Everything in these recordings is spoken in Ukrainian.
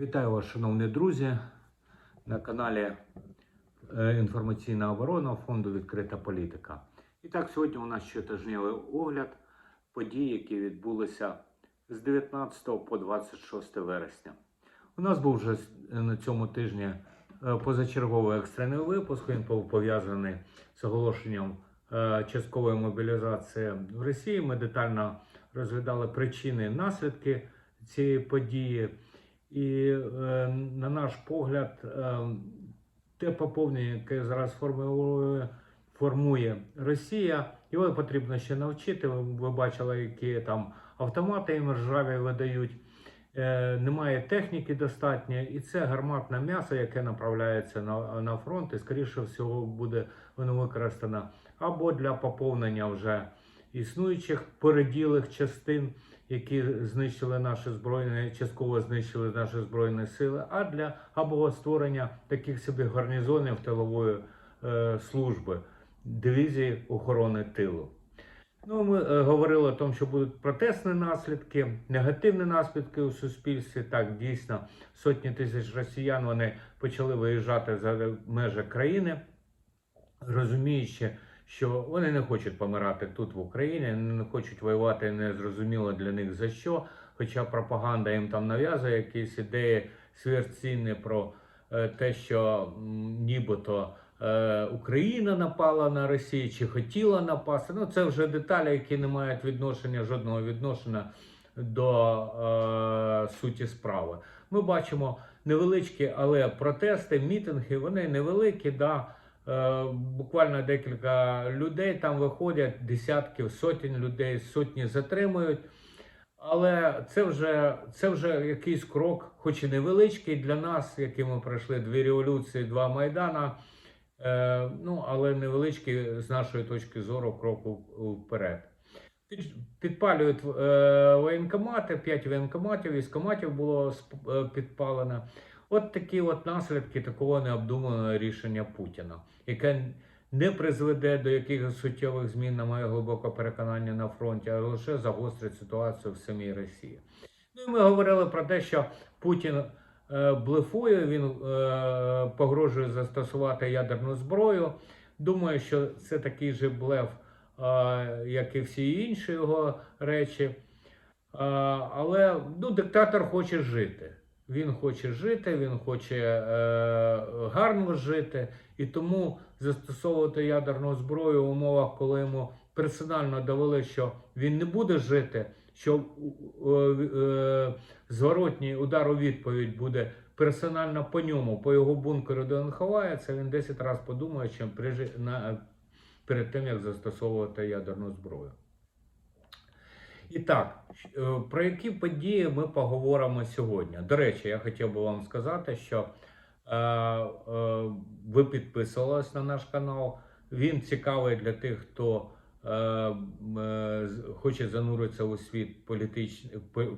Вітаю вас, шановні друзі, на каналі е, Інформаційна оборона фонду Відкрита політика. І так, сьогодні у нас щотижневий огляд подій, які відбулися з 19 по 26 вересня. У нас був вже на цьому тижні е, позачерговий екстрений випуск. Він був пов'язаний з оголошенням е, часткової мобілізації в Росії. Ми детально розглядали причини і наслідки цієї події. І е, на наш погляд, е, те поповнення, яке зараз формує, формує Росія, його потрібно ще навчити. Ви, ви бачили, які там автомати їм ржаві видають. Е, немає техніки достатньо, і це гарматне м'ясо, яке направляється на, на фронт, і скоріше всього буде воно використано або для поповнення вже існуючих переділих частин, які знищили наші збройні, частково знищили наші збройні сили, а для або створення таких собі гарнізонів тилової е, служби, дивізії охорони тилу. Ну, ми е, говорили о тому, що будуть протестні наслідки, негативні наслідки у суспільстві. Так, дійсно, сотні тисяч росіян вони почали виїжджати за межі країни, розуміючи, що вони не хочуть помирати тут в Україні, не хочуть воювати незрозуміло для них за що. Хоча пропаганда їм там нав'язує якісь ідеї сверхцінні про е, те, що нібито е, Україна напала на Росію чи хотіла напасти. Ну це вже деталі, які не мають відношення жодного відношення до е, суті справи. Ми бачимо невеличкі, але протести, мітинги, вони невеликі. да. Е, Буквально декілька людей там виходять, десятків, сотень людей, сотні затримують. Але це вже, це вже якийсь крок, хоч і невеличкий для нас, які ми пройшли дві революції, два майдана. Е, ну, але невеличкий з нашої точки зору крок вперед. Підпалюють е, воєнкомати, п'ять воєнкоматів, військоматів було е, підпалено. От такі от наслідки такого необдуманого рішення Путіна, яке не призведе до якихось суттєвих змін, на моє глибоке переконання на фронті, а лише загострить ситуацію в самій Росії. Ну і ми говорили про те, що Путін е, блефує, він е, погрожує застосувати ядерну зброю. Думаю, що це такий же блеф, е, як і всі інші його речі. Е, але ну, диктатор хоче жити. Він хоче жити, він хоче е, гарно жити, і тому застосовувати ядерну зброю в умовах, коли йому персонально довели, що він не буде жити, що е, е, зворотній удар у відповідь буде персонально по ньому, по його бункеру, де він ховається, він 10 разів подумає, чим прижи, на, перед тим, як застосовувати ядерну зброю. І так, е, про які події ми поговоримо сьогодні. До речі, я хотів би вам сказати, що е, е, ви підписувались на наш канал. Він цікавий для тих, хто е, е, хоче зануритися у світ політич...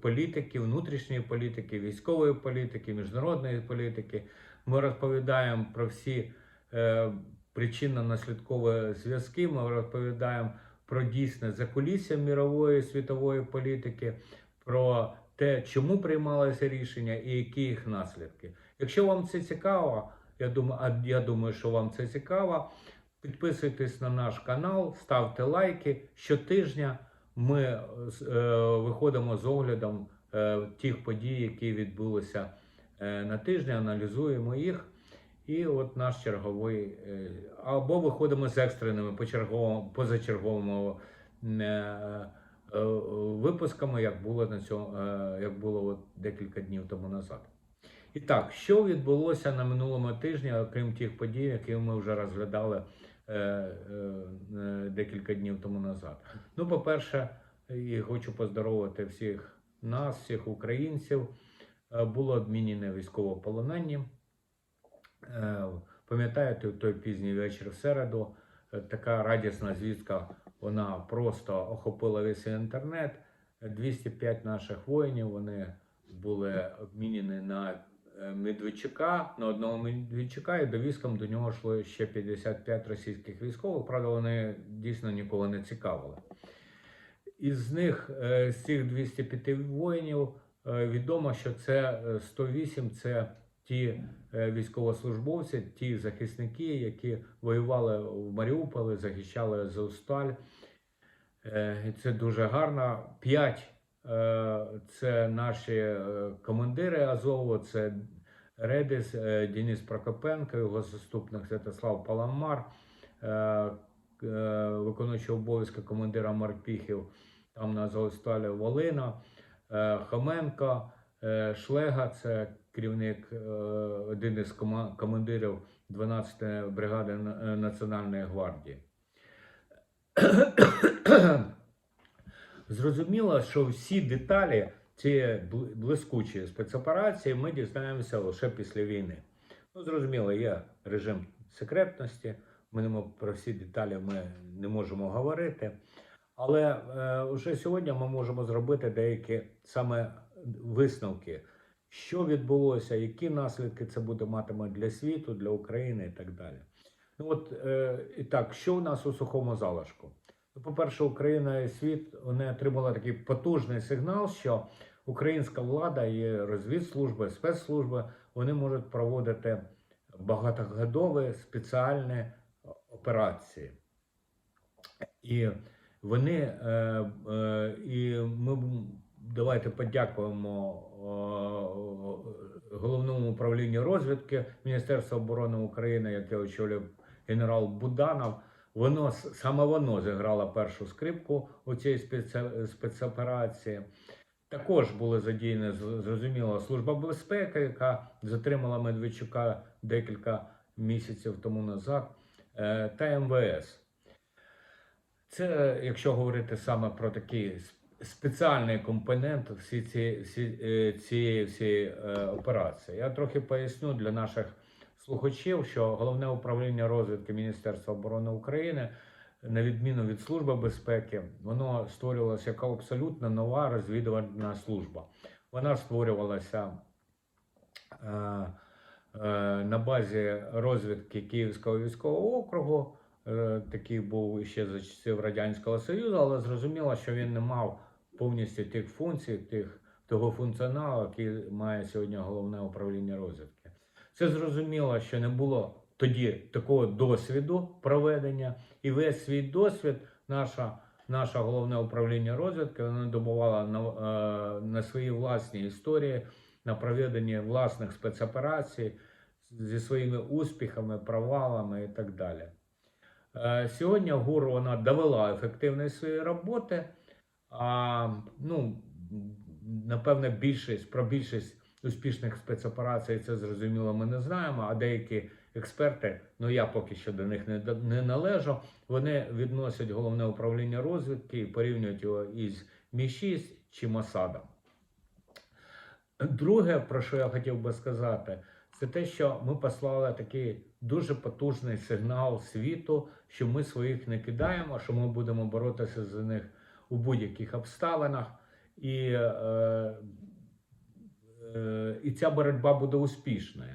політики, внутрішньої політики, військової політики, міжнародної політики. Ми розповідаємо про всі е, причинно-наслідкові зв'язки. Ми розповідаємо про дійсне закулісся мірової світової політики, про те, чому приймалося рішення і які їх наслідки. Якщо вам це цікаво, я думаю, я думаю, що вам це цікаво. Підписуйтесь на наш канал, ставте лайки. Щотижня ми е, е, виходимо з оглядом е, тих подій, які відбулися е, на тижні, аналізуємо їх. І от наш черговий, е, або виходимо з екстреними позачерговими е, е, випусками, як було на цьому, як було от декілька днів тому назад. І так, що відбулося на минулому тижні, окрім тих подій, які ми вже розглядали декілька днів тому назад. Ну, по-перше, і хочу поздоровити всіх нас, всіх українців. Було обмінене військовополонені. Е, Пам'ятаєте, в той пізній вечір в середу е, така радісна звістка, вона просто охопила весь інтернет. 205 наших воїнів вони були обмінені на е, Медведчука, на одного Медведчука, і до військом до нього йшло ще 55 російських військових. Правда, вони дійсно нікого не цікавили. Із них, з цих 205 воїнів, відомо, що це е, 108 це ті е, військовослужбовці, ті захисники, які воювали в Маріуполі, захищали Азовсталь. Е, Це дуже гарно. П'ять е, це наші командири Азову, це Редис, Денис Прокопенко, його заступник Святослав Паламар, виконуючий обов'язки командира Марпіхів там на Азовсталі Волина, Хоменко, Шлега, це керівник, е, один із командирів 12-ї бригади е, Національної гвардії. Зрозуміло, що всі деталі цієї бл- блискучої спецоперації ми дізнаємося лише після війни. Ну, зрозуміло, є режим секретності. Ми не про всі деталі ми не можемо говорити. Але е, вже сьогодні ми можемо зробити деякі саме висновки, що відбулося, які наслідки це буде матиме для світу, для України і так далі. Ну от е, і так, що у нас у сухому залишку? Ну, по-перше, Україна і світ вони отримали такий потужний сигнал, що українська влада і розвідслужби, спецслужби вони можуть проводити багатогодові спеціальні операції. І вони е, е, і ми давайте подякуємо головному управлінню розвідки Міністерства оборони України, яке очолює генерал Буданов. Воно саме воно зіграло першу скрипку у цій спецоперації. Також були задіяні зрозуміло служба безпеки, яка затримала Медведчука декілька місяців тому назад, е, та МВС. Це, якщо говорити саме про такий с- спеціальний компонент всі ці, всі, е, цієї всієї е, операції. Я трохи поясню для наших слухачів, що головне управління розвідки Міністерства оборони України, на відміну від Служби безпеки, воно створювалося як абсолютно нова розвідувальна служба. Вона створювалася е, на базі розвідки Київського військового округу. Такий був ще за часів Радянського Союзу, але зрозуміло, що він не мав повністю тих функцій, тих, того функціоналу, який має сьогодні головне управління розвідки. Це зрозуміло, що не було тоді такого досвіду проведення, і весь свій досвід наша, наше головне управління розвідки воно добувало на, е, на свої власні історії, на проведенні власних спецоперацій зі своїми успіхами, провалами і так далі. Е, Сьогодні ГУР вона довела ефективність своєї роботи. А, ну, напевне, більшість про більшість успішних спецоперацій це зрозуміло, ми не знаємо. А деякі експерти, ну я поки що до них не, не належу, вони відносять головне управління розвідки і порівнюють його із Мі-6 чи Мосадом. Друге, про що я хотів би сказати, це те, що ми послали такий дуже потужний сигнал світу, що ми своїх не кидаємо, що ми будемо боротися за них у будь-яких обставинах, і, е, е, і ця боротьба буде успішною.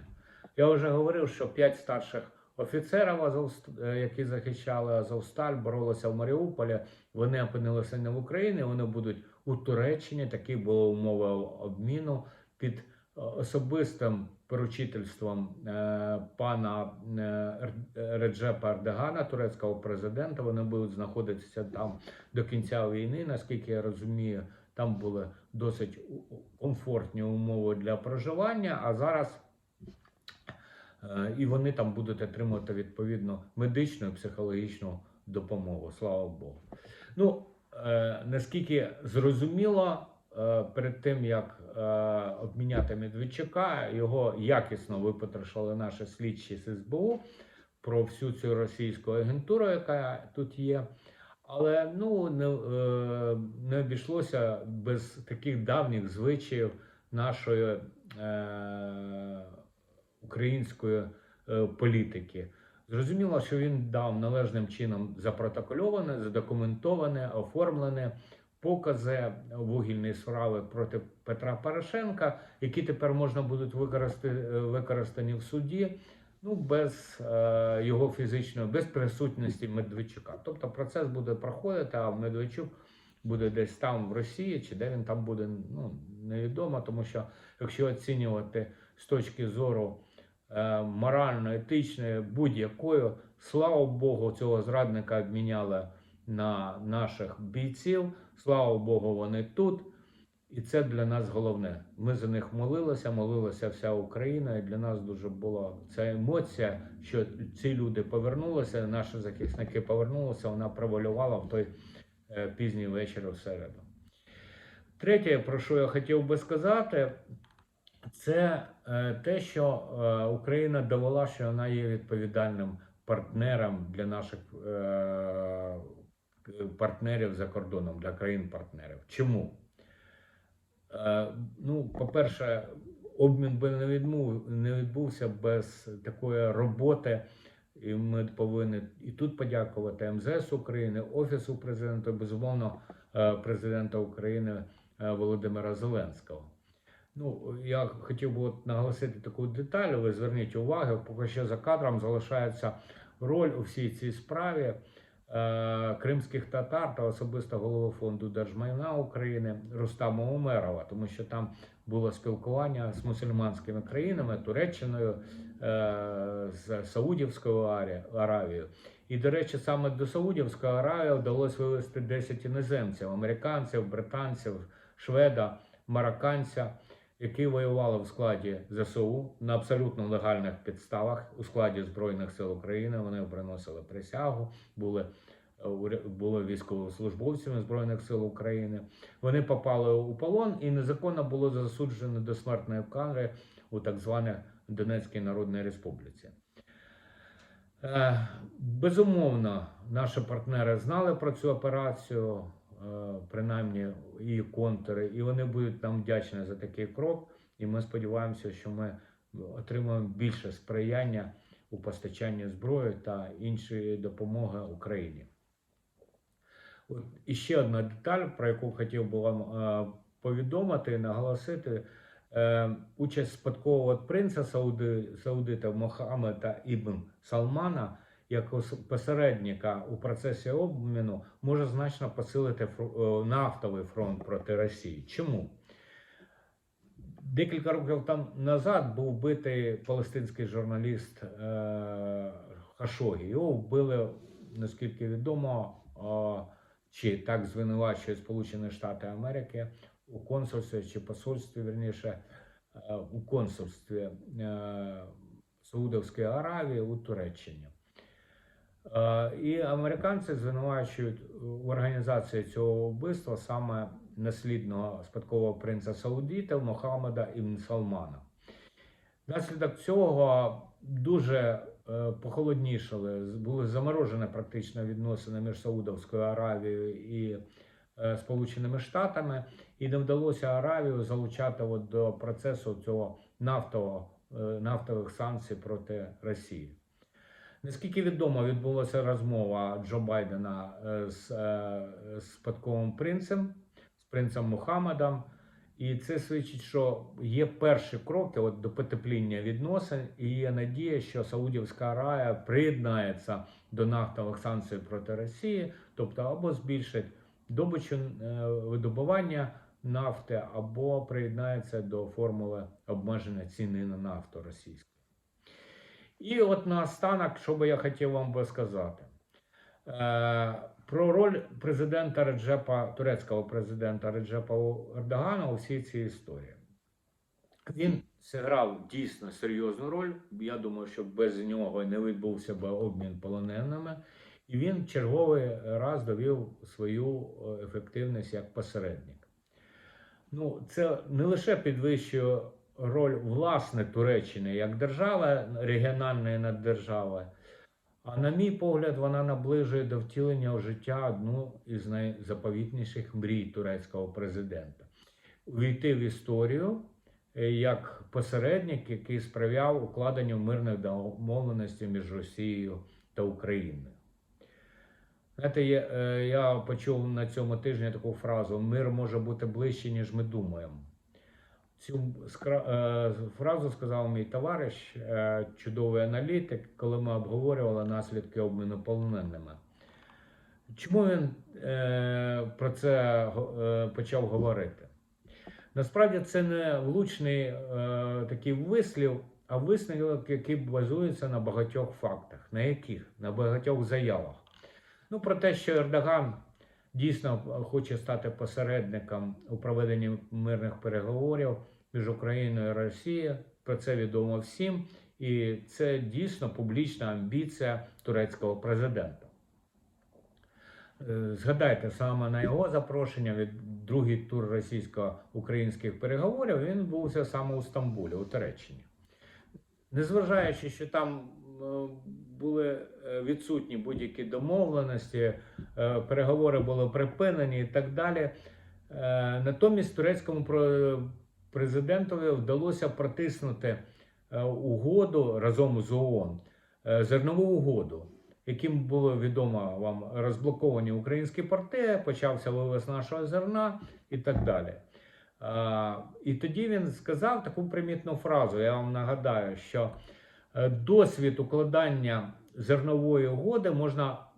Я вже говорив, що п'ять старших офіцерів, е, які захищали Азовсталь, боролися в Маріуполі. Вони опинилися не в Україні, вони будуть у Туреччині. Такі були умови обміну під особистим поручительством е, пана е, Реджепа Ердогана, турецького президента. Вони будуть знаходитися там до кінця війни. Наскільки я розумію, там були досить комфортні умови для проживання. А зараз Е, і вони там будуть отримувати відповідно медичну і психологічну допомогу. Слава Богу. Ну наскільки зрозуміло, перед тим як е, обміняти Медведчука, його якісно випотрошили наші слідчі з СБУ про всю цю російську агентуру, яка тут є. Але ну не, е, не обійшлося без таких давніх звичаїв нашої е, української е, політики. Зрозуміло, що він дав належним чином запротокольоване, задокументоване, оформлене покази вугільної справи проти Петра Порошенка, які тепер можна будуть використати, використані в суді. Ну, без е, його фізичної, без присутності Медведчука. Тобто процес буде проходити, а Медведчук буде десь там в Росії, чи де він там буде, ну невідомо, тому що якщо оцінювати з точки зору е, морально-етичної будь-якої, слава Богу, цього зрадника обміняли на наших бійців. Слава Богу, вони тут. І це для нас головне. Ми за них молилися, молилася вся Україна. І для нас дуже була ця емоція, що ці люди повернулися, наші захисники повернулися. Вона провалювала в той е, пізній вечір у середу. Третє, про що я хотів би сказати, це е, те, що е, Україна довела, що вона є відповідальним партнером для наших партнерів за кордоном, для країн-партнерів. Чому? Е, Ну, по-перше, обмін би не, відмов, не відбувся без такої роботи. І ми повинні і тут подякувати МЗС України, Офісу президента, безумовно, е, президента України е, Володимира Зеленського. Ну, я хотів би от наголосити таку деталь. Ви зверніть увагу, поки що за кадром залишається роль у всій цій справі кримських татар та особисто голови фонду держмайна України Рустама Умерова, тому що там було спілкування з мусульманськими країнами, Туреччиною, е, з Саудівською Аравією. І, до речі, саме до Саудівської Аравії вдалося вивезти 10 іноземців: американців, британців, шведа, марокканця, які воювали в складі ЗСУ на абсолютно легальних підставах у складі Збройних сил України. Вони приносили присягу, були е, були військовослужбовцями Збройних сил України. Вони попали у полон і незаконно було засуджено до смертної кари у так званій Донецькій Народній Республіці. Е, Безумовно, наші партнери знали про цю операцію, принаймні її контури, і вони будуть нам вдячні за такий крок. І ми сподіваємося, що ми отримаємо більше сприяння у постачанні зброї та іншої допомоги Україні. От і ще одна деталь, про яку хотів би вам е, повідомити і наголосити. Е, участь спадкового принца Сауди, Саудита Мохаммеда Ібн Салмана як посередника у процесі обміну може значно посилити е, нафтовий фронт проти Росії. Чому? Декілька років там назад був вбитий палестинський журналіст е, Хашогі. Його вбили, наскільки відомо, е, чи так звинувачує Сполучені Штати Америки у консульстві чи посольстві, верніше, у консульстві Саудовської Аравії у Туреччині. Е, І американці звинувачують в організації цього вбивства саме наслідного спадкового принца Саудитів Мохаммеда Ібн Салмана. Внаслідок цього дуже е, похолоднішали, були заморожені практично відносини між Саудовською Аравією і е, Сполученими Штатами, і не вдалося Аравію залучати до процесу цього нафтового, е, нафтових санкцій проти Росії. Наскільки відомо, відбулася розмова Джо Байдена е, з е, з спадковим принцем, з принцем Мухаммедом. І це свідчить, що є перші кроки от до потепління відносин, і є надія, що Саудівська Аравія приєднається до нафтових санкцій проти Росії, тобто або збільшить добичу е, видобування нафти, або приєднається до формули обмеження ціни на нафту російську. І от наостанок, що би я хотів вам би сказати. Е, про роль президента Реджепа, турецького президента Реджепа Ердогана у всій цій історії. Він зіграв дійсно серйозну роль. Я думаю, що без нього не відбувся б обмін полоненими. І він черговий раз довів свою е, ефективність як посередник. Ну, це не лише підвищує роль власне Туреччини як держави, регіональної наддержави, а на мій погляд, вона наближує до втілення у життя одну із найзаповітніших мрій турецького президента увійти в історію е, як посередник, який сприяв укладенню мирних домовленостей між Росією та Україною. Знаєте, є, е, я почув на цьому тижні таку фразу: мир може бути ближче, ніж ми думаємо. Цю е, фразу сказав мій товариш, е, чудовий аналітик, коли ми обговорювали наслідки обміну полоненими. чому він е, про це почав говорити? Насправді це не влучний такий вислів, а висновок, який базується на багатьох фактах. На яких? На багатьох заявах. Ну, про те, що Ердоган дійсно хоче стати посередником у проведенні мирних переговорів між Україною і Росією. Про це відомо всім, і це дійсно публічна амбіція турецького президента. Е, Згадайте, саме на його запрошення від другий тур російсько-українських переговорів він відбувся саме у Стамбулі, у Туреччині. Незважаючи, що там е, були е, відсутні будь-які домовленості, е, переговори були припинені і так далі. Е, Натомість турецькому президентові вдалося протиснути е, угоду разом з ООН, е, зернову угоду, яким було відомо вам розблоковані українські порти, почався вивез нашого зерна і так далі. І тоді він сказав таку примітну фразу. Я вам нагадаю, що е, досвід укладання зернової угоди можна, е,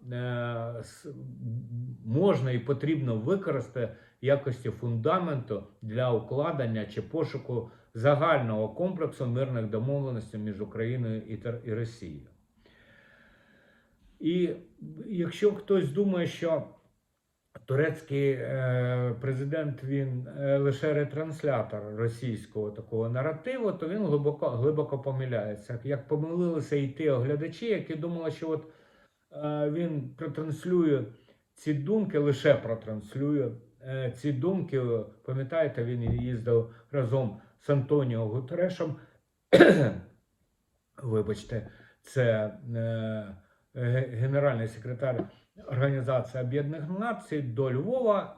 можна і потрібно використати якості фундаменту для укладення чи пошуку загального комплексу мирних домовленостей між Україною і Росією. І якщо хтось думає, що турецький е, президент він е, лише ретранслятор російського такого наративу, то він глибоко, глибоко помиляється. Як помилилися і ті оглядачі, які думали, що от е, він протранслює ці думки, лише протранслює е, ці думки. Пам'ятаєте, він їздив разом з Антоніо Гутерешем. Вибачте, це е, генеральний секретар Організації Об'єднаних Націй до Львова.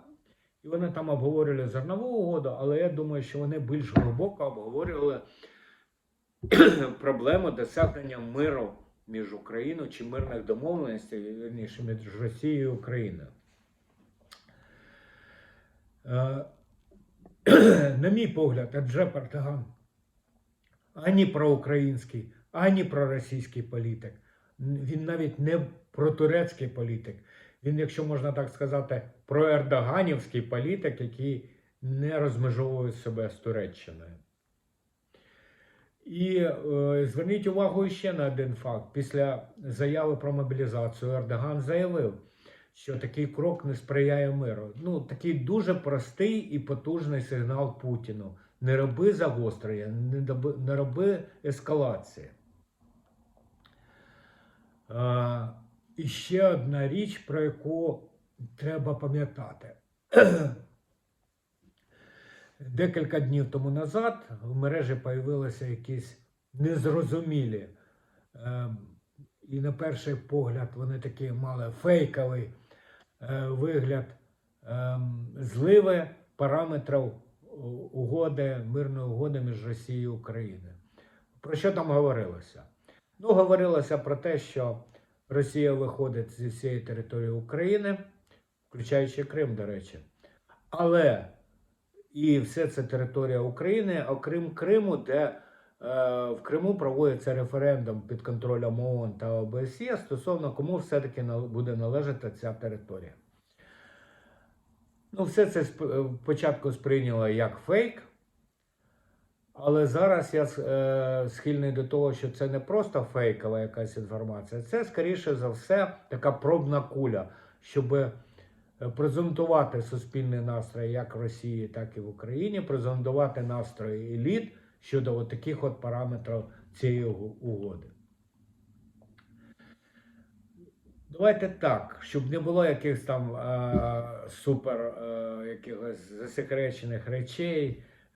І вони там обговорювали зернову угоду, але я думаю, що вони більш глибоко обговорювали проблему досягнення миру між Україною чи мирних домовленостей, вірніше, між Росією і Україною. Е, На мій погляд, Аджеп Ертоган ані проукраїнський, ані проросійський політик. Він навіть не протурецький політик. Він, якщо можна так сказати, проердоганівський політик, який не розмежовує себе з Туреччиною. І е, зверніть увагу ще на один факт. Після заяви про мобілізацію Ердоган заявив, що такий крок не сприяє миру. Ну, такий дуже простий і потужний сигнал Путіну. Не роби загострення, не, доби- не роби ескалації. А, і ще одна річ, про яку треба пам'ятати. Декілька днів тому назад в мережі появилися якісь незрозумілі. ем, і на перший погляд вони такі мали фейковий е, вигляд ем, зливи параметрів угоди, мирної угоди між Росією і Україною. Про що там говорилося? Ну, говорилося про те, що Росія виходить зі всієї території України, включаючи Крим, до речі. Але і все це територія України, окрім Криму, де е, в Криму проводиться референдум під контролем ООН та ОБСЄ стосовно кому все-таки буде належати ця територія. Ну, все це спочатку сприйняло як фейк, але зараз я е, схильний до того, що це не просто фейкова якась інформація, це скоріше за все така пробна куля, щоб е, презентувати суспільний настрій як в Росії, так і в Україні, презентувати настрої еліт щодо таких от параметрів цієї угоди. Давайте так, щоб не було якихось там е, супер е, якихось засекречених речей.